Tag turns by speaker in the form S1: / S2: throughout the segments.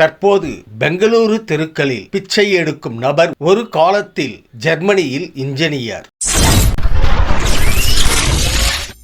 S1: தற்போது பெங்களூரு தெருக்களில் பிச்சை எடுக்கும் நபர் ஒரு காலத்தில் ஜெர்மனியில் இன்ஜினியர்.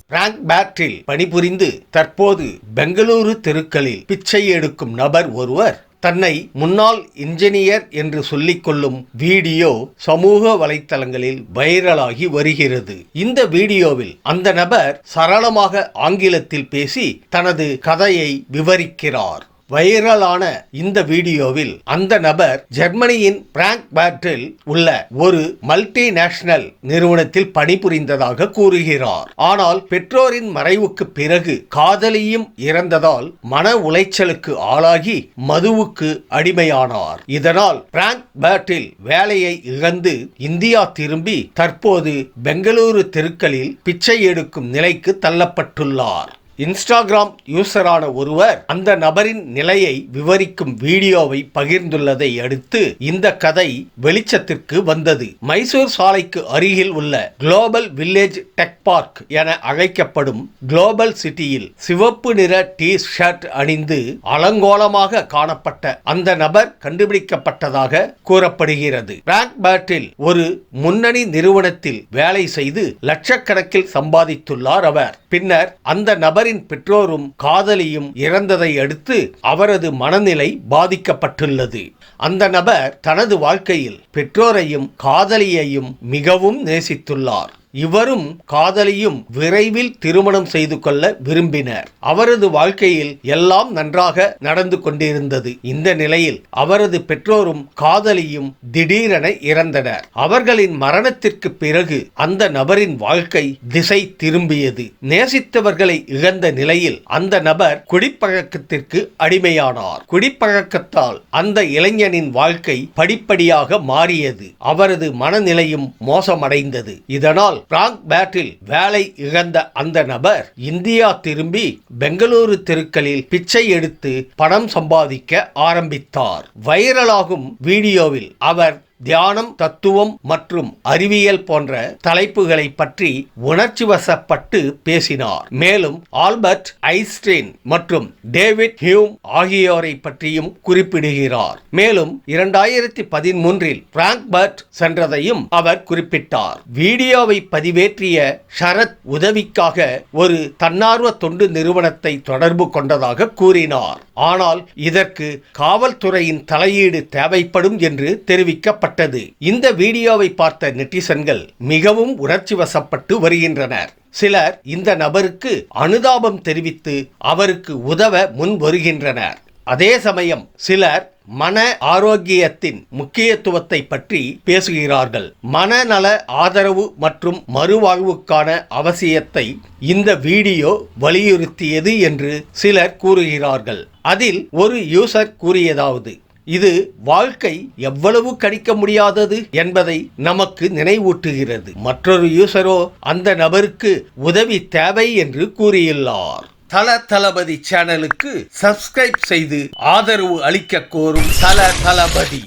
S1: பிராங்க் பேட்டில் பணிபுரிந்து தற்போது பெங்களூரு தெருக்களில் பிச்சை எடுக்கும் நபர் ஒருவர் தன்னை முன்னாள் இன்ஜினியர் என்று சொல்லிக்கொள்ளும் வீடியோ சமூக வலைத்தளங்களில் வைரலாகி வருகிறது. இந்த வீடியோவில் அந்த நபர் சரளமாக ஆங்கிலத்தில் பேசி தனது கதையை விவரிக்கிறார். வைரலான இந்த வீடியோவில் அந்த நபர் ஜெர்மனியின் பிராங்க் பேட்டில் உள்ள ஒரு மல்டிநேஷனல் நிறுவனத்தில் பணிபுரிந்ததாக கூறுகிறார். ஆனால் பெற்றோரின் மறைவுக்கு பிறகு காதலியும் இறந்ததால் மன உளைச்சலுக்கு ஆளாகி மதுவுக்கு அடிமையானார். இதனால் பிராங்க் பேட்டில் வேலையை இழந்து இந்தியா திரும்பி தற்போது பெங்களூரு தெருக்களில் பிச்சை எடுக்கும் நிலைக்கு தள்ளப்பட்டுள்ளார். இன்ஸ்டாகிராம் யூசரான ஒருவர் அந்த நபரின் நிலையை விவரிக்கும் வீடியோவை பகிர்ந்துள்ளதை அடுத்து இந்த கதை வெளிச்சத்திற்கு வந்தது. மைசூர் சாலைக்கு அருகில் உள்ள குளோபல் வில்லேஜ் டெக் பார்க் என அழைக்கப்படும் குளோபல் சிட்டியில் சிவப்பு நிற டி ஷர்ட் அணிந்து அலங்கோலமாக காணப்பட்ட அந்த நபர் கண்டுபிடிக்கப்பட்டதாக கூறப்படுகிறது. பிராங்க் பேட்டில் ஒரு முன்னணி நிறுவனத்தில் வேலை செய்து லட்சக்கணக்கில் சம்பாதித்துள்ளார் அவர். பின்னர் அந்த நபர் நபரின் பெற்றோரும் காதலியும் இறந்ததை அடுத்து அவரது மனநிலை பாதிக்கப்பட்டுள்ளது. அந்த நபர் தனது வாழ்க்கையில் பெற்றோரையும் காதலியையும் மிகவும் நேசித்துள்ளார். இவரும் காதலியும் விரைவில் திருமணம் செய்து கொள்ள விரும்பினர். அவரது வாழ்க்கையில் எல்லாம் நன்றாக நடந்து கொண்டிருந்தது. இந்த நிலையில் அவரது பெற்றோரும் காதலியும் திடீரென இறந்தனர். அவர்களின் மரணத்திற்கு பிறகு அந்த நபரின் வாழ்க்கை திசை திரும்பியது. நேசித்தவர்களை இழந்த நிலையில் அந்த நபர் குடிப்பழக்கத்திற்கு அடிமையானார். குடிப்பழக்கத்தால் அந்த இளைஞனின் வாழ்க்கை படிப்படியாக மாறியது. அவரது மனநிலையும் மோசமடைந்தது. இதனால் பிராங்க் பேட்டில் வேலை இழந்த அந்த நபர் இந்தியா திரும்பி பெங்களூரு தெருக்களில் பிச்சை எடுத்து பணம் சம்பாதிக்க ஆரம்பித்தார். வைரலாகும் வீடியோவில் அவர் தியானம் தத்துவம் மற்றும் அறிவியல் போன்ற தலைப்புகளை பற்றி உணர்ச்சி வசப்பட்டு பேசினார். மேலும் ஆல்பர்ட் ஐஸ்டீன் மற்றும் டேவிட் ஹியூம் ஆகியோரை பற்றியும் குறிப்பிடுகிறார். மேலும் இரண்டாயிரத்தி பதிமூன்றில் பிராங்க்பர்ட் சென்றதையும் அவர் குறிப்பிட்டார். வீடியோவை பதிவேற்றிய ஷரத் உதவிக்காக ஒரு தன்னார்வ தொண்டு நிறுவனத்தை தொடர்பு கொண்டதாக கூறினார். ஆனால் இதற்கு காவல்துறையின் தலையீடு தேவைப்படும் என்று தெரிவிக்கப்பட்டது. இந்த வீடியோவை பார்த்த நெட்டிசன்கள் மிகவும் உணர்ச்சி வசப்பட்டு வருகின்றனர். சிலர் இந்த நபருக்கு அனுதாபம் தெரிவித்து அவருக்கு உதவ முன் வருகின்றனர் அதே சமயம் சிலர் மன ஆரோக்கியத்தின் முக்கியத்துவத்தை பற்றி பேசுகிறார்கள். மனநல ஆதரவு மற்றும் மறுவாழ்வுக்கான அவசியத்தை இந்த வீடியோ வலியுறுத்தியது என்று சிலர் கூறுகிறார்கள். அதில் ஒரு யூசர் கூறியதாவது இது வாழ்க்கை எவ்வளவு கணிக்க முடியாதது என்பதை நமக்கு நினைவூட்டுகிறது. மற்றொரு யூசரோ அந்த நபருக்கு உதவி தேவை என்று கூறியுள்ளார். தல தளபதி சேனலுக்கு சப்ஸ்கிரைப் செய்து ஆதரவு அளிக்க கோரும் தல தளபதி.